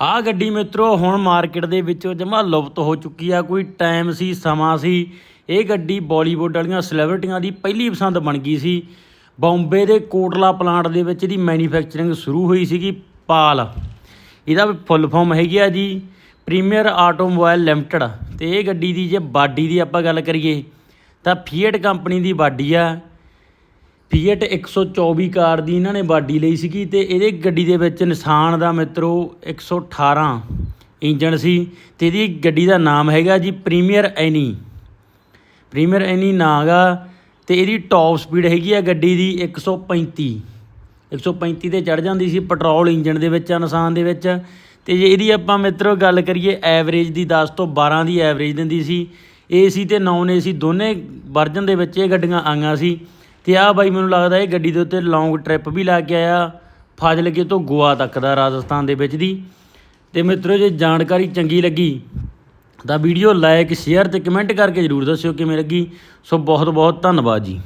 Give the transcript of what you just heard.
ਆਹ ਗੱਡੀ ਮਿੱਤਰੋ, ਹੁਣ ਮਾਰਕੀਟ ਦੇ ਵਿੱਚੋਂ ਜਮਾ ਲੁਪਤ ਹੋ ਚੁੱਕੀ ਆ, ਕੋਈ ਟਾਈਮ ਸੀ, ਸਮਾਂ ਸੀ। ਇਹ ਗੱਡੀ ਬਾਲੀਵੁੱਡ ਵਾਲੀਆਂ ਸੈਲੀਬ੍ਰਿਟੀਆਂ ਦੀ ਪਹਿਲੀ ਪਸੰਦ ਬਣ ਗਈ ਸੀ। ਬੰਬੇ ਦੇ ਕੋਟਲਾ ਪਲਾਂਟ ਦੇ ਵਿੱਚ ਇਹਦੀ ਮੈਨੂਫੈਕਚਰਿੰਗ ਸ਼ੁਰੂ ਹੋਈ ਸੀਗੀ ਪਾਲ। ਇਹਦਾ ਫੁੱਲ ਫਾਰਮ ਹੈਗੀ ਆ ਜੀ ਪ੍ਰੀਮੀਅਰ ਆਟੋਮੋਬਾਈਲ ਲਿਮਟਿਡ ਤੇ ਇਹ ਗੱਡੀ ਦੀ ਜੇ ਬਾਡੀ ਦੀ ਆਪਾਂ ਗੱਲ ਕਰੀਏ, ਤਾਂ ਫੀਏਟ ਕੰਪਨੀ ਦੀ ਬਾਡੀ ਆ। ਫੀਏਟ 124 ਕਾਰ ਦੀ ਇਹਨਾਂ ਨੇ ਬਾਡੀ ਲਈ ਸੀਗੀ ਤੇ ਇਹਦੇ ਗੱਡੀ ਦੇ ਵਿੱਚ ਨਿਸ਼ਾਨ ਦਾ ਮਿੱਤਰੋ 118 ਇੰਜਨ ਸੀ ਤੇ ਇਹਦੀ ਗੱਡੀ ਦਾ ਨਾਮ ਹੈਗਾ ਜੀ ਪ੍ਰੀਮੀਅਰ ਐਨੀ ਪ੍ਰੀਮੀਅਰ ਐਨੀ ਨਾਂ ਗਾ ਤੇ ਇਹਦੀ ਟੌਪ ਸਪੀਡ ਹੈਗੀ ਆ ਗੱਡੀ ਦੀ 135 135 ਤੇ ਚੜ ਜਾਂਦੀ ਸੀ ਪੈਟਰੋਲ ਇੰਜਨ ਦੇ ਵਿੱਚ ਆ ਨਿਸ਼ਾਨ ਦੇ ਵਿੱਚ। ਤੇ ਜੇ ਇਹਦੀ ਆਪਾਂ ਮਿੱਤਰੋ ਗੱਲ ਕਰੀਏ ਐਵਰੇਜ ਦੀ 10 ਤੋਂ 12 ਦੀ ਐਵਰੇਜ ਦਿੰਦੀ ਸੀ। ਏਸੀ ਤੇ ਨਾਨ ਏਸੀ ਦੋਨੇ ਵਰਜਨ ਦੇ ਵਿੱਚ ਇਹ ਗੱਡੀਆਂ ਆਈਆਂ ਸੀ। ਤੇ ਆਹ ਬਾਈ ਮੈਨੂੰ ਲੱਗਦਾ ਇਹ ਗੱਡੀ ਦੇ ਉੱਤੇ ਲੌਂਗ ਟ੍ਰਿਪ ਵੀ ਲਾ ਕੇ ਆਇਆ ਫਾਜ਼ਿਲਕੇ ਤੋਂ ਗੋਆ ਤੱਕ ਦਾ, ਰਾਜਸਥਾਨ ਦੇ ਵਿੱਚ ਦੀ। ਤੇ ਮਿੱਤਰੋ, ਜੇ ਜਾਣਕਾਰੀ ਚੰਗੀ ਲੱਗੀ ਤਾਂ ਵੀਡੀਓ ਲਾਈਕ ਸ਼ੇਅਰ ਤੇ ਕਮੈਂਟ ਕਰਕੇ ਜਰੂਰ ਦੱਸਿਓ ਕਿਵੇਂ ਲੱਗੀ। ਸੋ ਬਹੁਤ ਬਹੁਤ ਧੰਨਵਾਦ ਜੀ।